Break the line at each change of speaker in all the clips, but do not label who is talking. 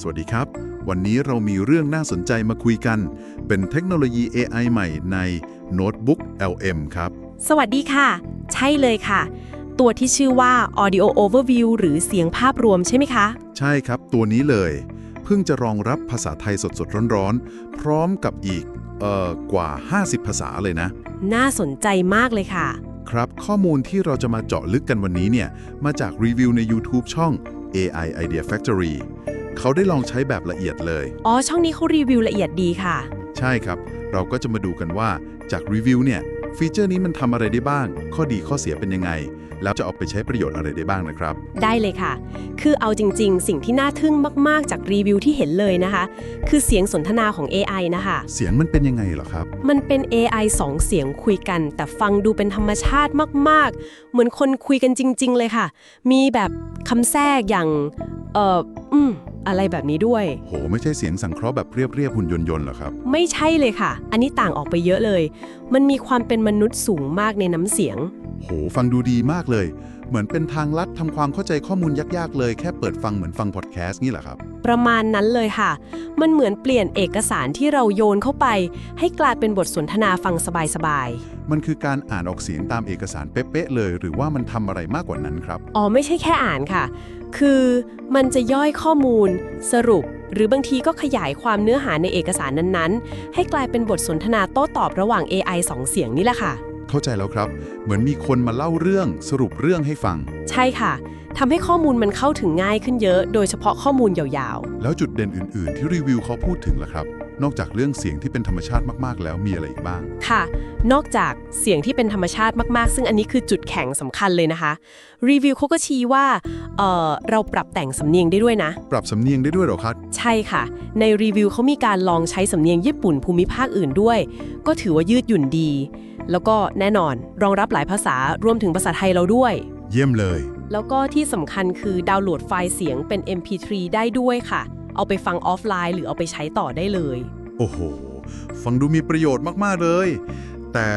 สวัสดีครับ วันนี้เรามีเรื่องน่าสนใจมาคุยกัน เป็นเทคโนโลยี AI ใหม่ในโน้ตบุ๊ก LM ครับ
สวัสดีค่ะ ใช่เลยค่ะ ตัวที่ชื่อว่า Audio Overview หรือเสียงภาพรวมใช่ไหมคะ
ใช่ครับ ตัวนี้เลย เพิ่งจะรองรับภาษาไทยสดๆ ร้อนๆ พร้อมกับอีก เอ่อ กว่า 50 ภาษาเลยนะ
น่าสนใจมากเลยค่ะ
ครับข้อมูลที่เราจะมาเจาะลึกกันวันนี้เนี่ย มาจากรีวิวใน YouTube ช่อง AI Idea Factory เขาได้ลองใช้แบบละเอียดเลย
อ๋อ ช่องนี้เขารีวิวละเอียดดีค่ะ
ใช่ครับ เราก็จะมาดูกันว่าจากรีวิวเนี่ยฟีเจอร์นี้มันทำอะไรได้บ้าง ข้อดีข้อเสียเป็นยังไง แล้วจะเอาไปใช้ประโยชน์อะไรได้บ้างนะครับ
ได้เลยค่ะ คือเอาจริง ๆ สิ่งที่น่าทึ่งมาก ๆ จากรีวิวที่เห็นเลยนะคะ คือเสียงสนทนาของ AI นะคะ
เสียงมันเป็นยังไงเหรอครับ
มันเป็น AI สองเสียงคุยกัน แต่ฟังดูเป็นธรรมชาติมาก ๆ เหมือนคนคุยกันจริง ๆ เลยค่ะ มีแบบคำแทรกอย่าง เอ่อ อืม อะไรแบบนี้ด้วย
โห ไม่ใช่เสียงสังเคราะห์แบบเรียบๆหุ่นยนต์ๆเหรอครับ
ไม่ใช่เลยค่ะ อันนี้ต่างออกไปเยอะเลย มันมีความเป็นมนุษย์สูงมากในน้ำเสียง
โห ฟังดูดีมากเลย เหมือนเป็นทางลัดทำความเข้าใจข้อมูลยากๆ เลย แค่เปิดฟังเหมือนฟังพอดแคสต์นี่แหละครับ
ประมาณนั้นเลยค่ะ มันเหมือนเปลี่ยนเอกสารที่เราโยนเข้าไป ให้กลายเป็นบทสนทนาฟังสบาย
มันคือการอ่านออกเสียงตามเอกสารเป๊ะๆเลย หรือว่ามันทำอะไรมากกว่านั้นครับ
ๆอ๋อไม่ใช่แค่อ่านค่ะ คือมันจะย่อยข้อมูล สรุป หรือบางทีก็ขยายความเนื้อหาในเอกสารนั้นๆ ให้กลายเป็นบทสนทนาโต้ตอบระหว่าง AI สองเสียงนี่แหละค่ะ
เข้าใจแล้วครับ เหมือนมีคนมาเล่าเรื่องสรุปเรื่องให้ฟัง
ใช่ค่ะทำให้ข้อมูลมันเข้าถึงง่ายขึ้นเยอะ โดยเฉพาะข้อมูลยาวๆ
แล้วจุดเด่นอื่น ๆ ที่รีวิวเขาพูดถึงล่ะครับ นอกจากเรื่องเสียงที่เป็นธรรมชาติมาก ๆ แล้วมีอะไรอีกบ้าง
ค่ะ นอกจากเสียงที่เป็นธรรมชาติมากๆ ซึ่งอันนี้คือจุดแข็งสำคัญเลยนะคะ รีวิวเขาก็ชี้ว่าเอ่อเราปรับแต่งสำเนียงได้ด้วยนะ
ปรับสำเนียงได้ด้วยเหรอครับ
ใช่ค่ะ ในรีวิวเขามีการลองใช้สำเนียงญี่ปุ่นภูมิภาคอื่นด้วย ก็ถือว่ายืดหยุ่นดี แล้วก็แน่นอนรองรับหลายภาษารวมถึงภาษาไทยเราด้วย
เยี่ยมเลย
แล้วก็ที่สำคัญคือดาวน์โหลดไฟล์เสียงเป็น MP3 ได้ด้วยค่ะ เอาไปฟังออฟไลน์ หรือเอาไปใช้ต่อได้เลย
โอ้โห ฟังดูมีประโยชน์มากๆเลย แต่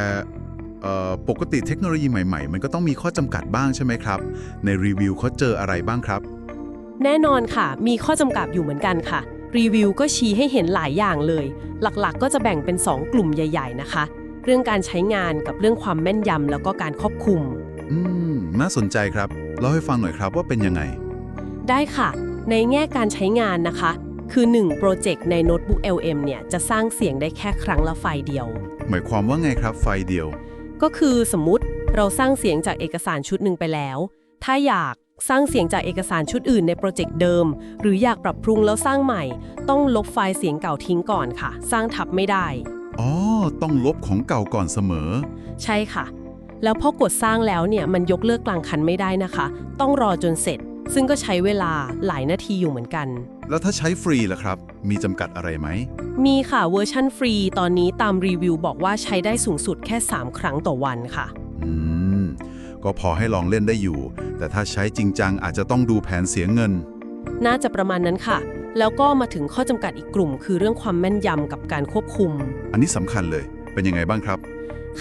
เอ่อปกติเทคโนโลยีใหม่ๆ มันก็ต้องมีข้อจำกัดบ้างใช่ไหมครับ ในรีวิวเขาเจออะไรบ้างครับ
แน่นอนค่ะ มีข้อจำกัดอยู่เหมือนกันค่ะ รีวิวก็ชี้ให้เห็นหลายอย่างเลย หลักๆ ก็จะแบ่งเป็น 2 กลุ่มใหญ่ ๆ นะคะ เรื่องการใช้งานกับเรื่องความแม่นยำแล้วก็การควบคุม
อืม น่าสนใจครับเล่าให้ฟังหน่อยครับว่าเป็นยังไง
ได้ค่ะ ในแง่การใช้งานนะคะ คือ1โปรเจกต์ในโน้ตบุ๊ก LM เนี่ยจะสร้างเสียงได้แค่ครั้งละไฟล์เดียว
หมายความว่าไงครับไฟล์เดียว
ก็คือสมมุติเราสร้างเสียงจากเอกสารชุดหนึ่งไปแล้ว ถ้าอยากสร้างเสียงจากเอกสารชุดอื่นในโปรเจกต์เดิม หรืออยากปรับปรุงแล้วสร้างใหม่ ต้องลบไฟล์เสียงเก่าทิ้งก่อนค่ะ สร้างทับไม่ได้
อ๋อ ต้องลบของเก่าก่อนเสมอ
ใช่ค่ะ แล้วพอกดสร้างแล้วเนี่ยมันยกเลิกกลางคันไม่ได้นะคะ ต้องรอจนเสร็จ ซึ่งก็ใช้เวลาหลายนาทีอยู่เหมือนกัน
แล้วถ้าใช้ฟรีล่ะครับ มีจำกัดอะไรไหม
มีค่ะเวอร์ชั่นฟรีตอนนี้ตามรีวิวบอกว่าใช้ได้สูงสุดแค่ 3 ครั้งต่อวันค่ะ
อืม ก็พอให้ลองเล่นได้อยู่ แต่ถ้าใช้จริงจังอาจจะต้องดูแผนเสียเงิน
น่าจะประมาณนั้นค่ะ แล้วก็มาถึงข้อจำกัดอีกกลุ่ม คือเรื่องความแม่นยำกับการควบคุม
อันนี้สำคัญเลย เป็นยังไงบ้างครับ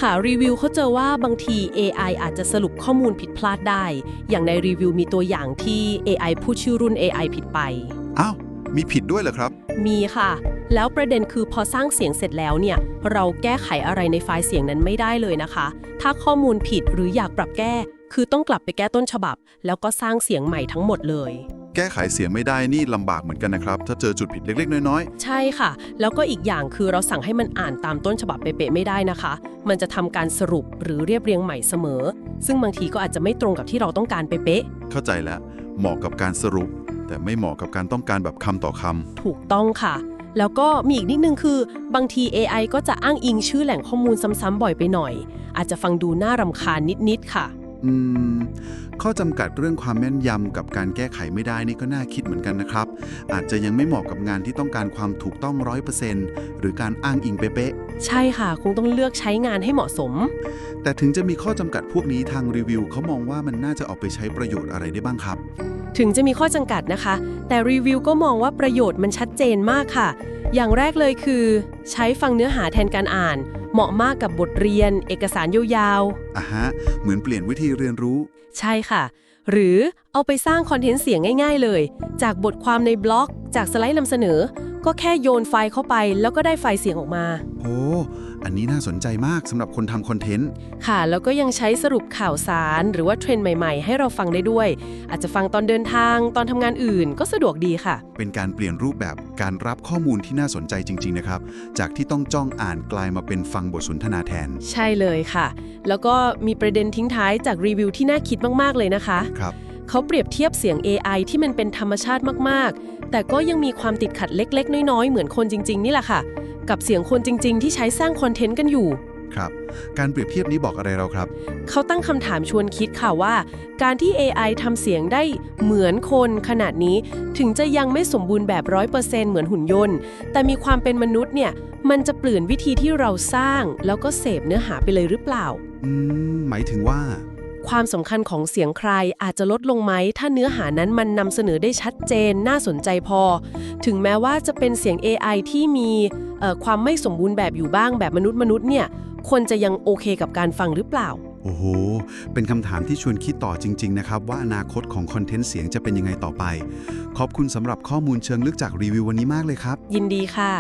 ค่ะรีวิวเขาเจอว่าบางที AI อาจจะสรุปข้อมูลผิดพลาดได้ อย่างในรีวิวมีตัวอย่างที่ AI พูดชื่อรุ่น AI ผิดไป
อ้าว มีผิดด้วยเหรอครับ
มีค่ะ แล้วประเด็นคือพอสร้างเสียงเสร็จแล้วเนี่ย เราแก้ไขอะไรในไฟล์เสียงนั้นไม่ได้เลยนะคะ ถ้าข้อมูลผิดหรืออยากปรับแก้ คือต้องกลับไปแก้ต้นฉบับ แล้วก็สร้างเสียงใหม่ทั้งหมดเลย
แก้ไขเสียงไม่ได้นี่ลำบากเหมือนกันนะครับ ถ้าเจอจุดผิดเล็กๆ น้อย
ใช่ค่ะ แล้วก็อีกอย่างคือเราสั่งให้มันอ่านตามต้นฉบับเป๊ะๆไม่ได้นะคะ มันจะทำการสรุปหรือเรียบเรียงใหม่เสมอ ซึ่งบางทีก็อาจจะไม่ตรงกับที่เราต้องการเป๊ะ
ๆเข้าใจแล้ว เหมาะกับการสรุป แต่ไม่เหมาะกับการต้องการแบบคำต่อคำ
ๆถูกต้องค่ะ แล้วก็มีอีกนิดนึงคือ บางที AI ก็จะอ้างอิงชื่อแหล่งข้อมูลซ้ำๆบ่อยไปหน่อย อาจจะฟังดูน่ารำคาญนิดๆค่ะ
อืม ข้อจำกัดเรื่องความแม่นยำกับการแก้ไขไม่ได้นี่ก็น่าคิดเหมือนกันนะครับ อาจจะยังไม่เหมาะกับงานที่ต้องการความถูกต้องร้อยเปอร์เซ็นต์หรือการอ้างอิงเป๊ะ
ใช่ค่ะ คงต้องเลือกใช้งานให้เหมาะสม
ๆแต่ถึงจะมีข้อจำกัดพวกนี้ทางรีวิวเขามองว่ามันน่าจะเอาไปใช้ประโยชน์อะไรได้บ้างครับ
ถึงจะมีข้อจำกัดนะคะ แต่รีวิวก็มองว่าประโยชน์มันชัดเจนมากค่ะ อย่างแรกเลยคือ ใช้ฟังเนื้อหาแทนการอ่าน เหมาะมากกับบทเรียน เอกสารยาว
อะฮะ เหมือนเปลี่ยนวิธีเรียนรู้
ๆ ใช่ค่ะ หรือเอาไปสร้างคอนเทนต์เสียงง่าย ๆ เลย จากบทความในบล็อก จากสไลด์นำเสนอ ก็แค่โยนไฟล์เข้าไป แล้วก็ได้ไฟล์เสียงออกมา
โอ้ อันนี้น่าสนใจมากสำหรับคนทำคอนเทนต์
ค่ะ แล้วก็ยังใช้สรุปข่าวสาร หรือว่าเทรนด์ใหม่ๆ ให้เราฟังได้ด้วย อาจจะฟังตอนเดินทางตอนทำงานอื่นก็สะดวกดีค่ะ
เป็นการเปลี่ยนรูปแบบการรับข้อมูลที่น่าสนใจจริง ๆ นะครับ จากที่ต้องจ้องอ่านกลายมาเป็นฟังบทสนทนาแทน
ใช่เลยค่ะ แล้วก็มีประเด็นทิ้งท้ายจากรีวิวที่น่าคิดมากๆเลยนะคะ
ครับ
เขาเปรียบเทียบเสียง AI ที่มันเป็นธรรมชาติมากๆ แต่ก็ยังมีความติดขัดเล็ก ๆ น้อย ๆ เหมือนคนจริง ๆ นี่แหละค่ะ กับเสียงคนจริง ๆ ที่ใช้สร้างคอนเทนต์กันอยู่
ครับ การเปรียบเทียบนี้บอกอะไรเราครับ
เขาตั้งคำถามชวนคิดค่ะว่า การที่ AI ทำเสียงได้เหมือนคนขนาดนี้ ถึงจะยังไม่สมบูรณ์แบบ100%เหมือนหุ่นยนต์ แต่มีความเป็นมนุษย์เนี่ยมันจะเปลี่ยนวิธีที่เราสร้าง แล้วก็เสพเนื้อหาไปเลยหรือเปล่า
อืม หมายถึงว่า
ความสำคัญของเสียงใครอาจจะลดลงไหม ถ้าเนื้อหานั้นมันนำเสนอได้ชัดเจน น่าสนใจพอ ถึงแม้ว่าจะเป็นเสียง AI ที่มีเอ่อความไม่สมบูรณ์แบบอยู่บ้างแบบมนุษย์มนุษย์เนี่ยคนจะยังโอเคกับการฟังหรือเปล่า
โอ้โห เป็นคำถามที่ชวนคิดต่อจริง ๆ นะครับ ว่าอนาคตของคอนเทนต์เสียงจะเป็นยังไงต่อไป ขอบคุณสำหรับข้อมูลเชิงลึกจากรีวิววันนี้มากเลยครับ
ยินดีค่ะ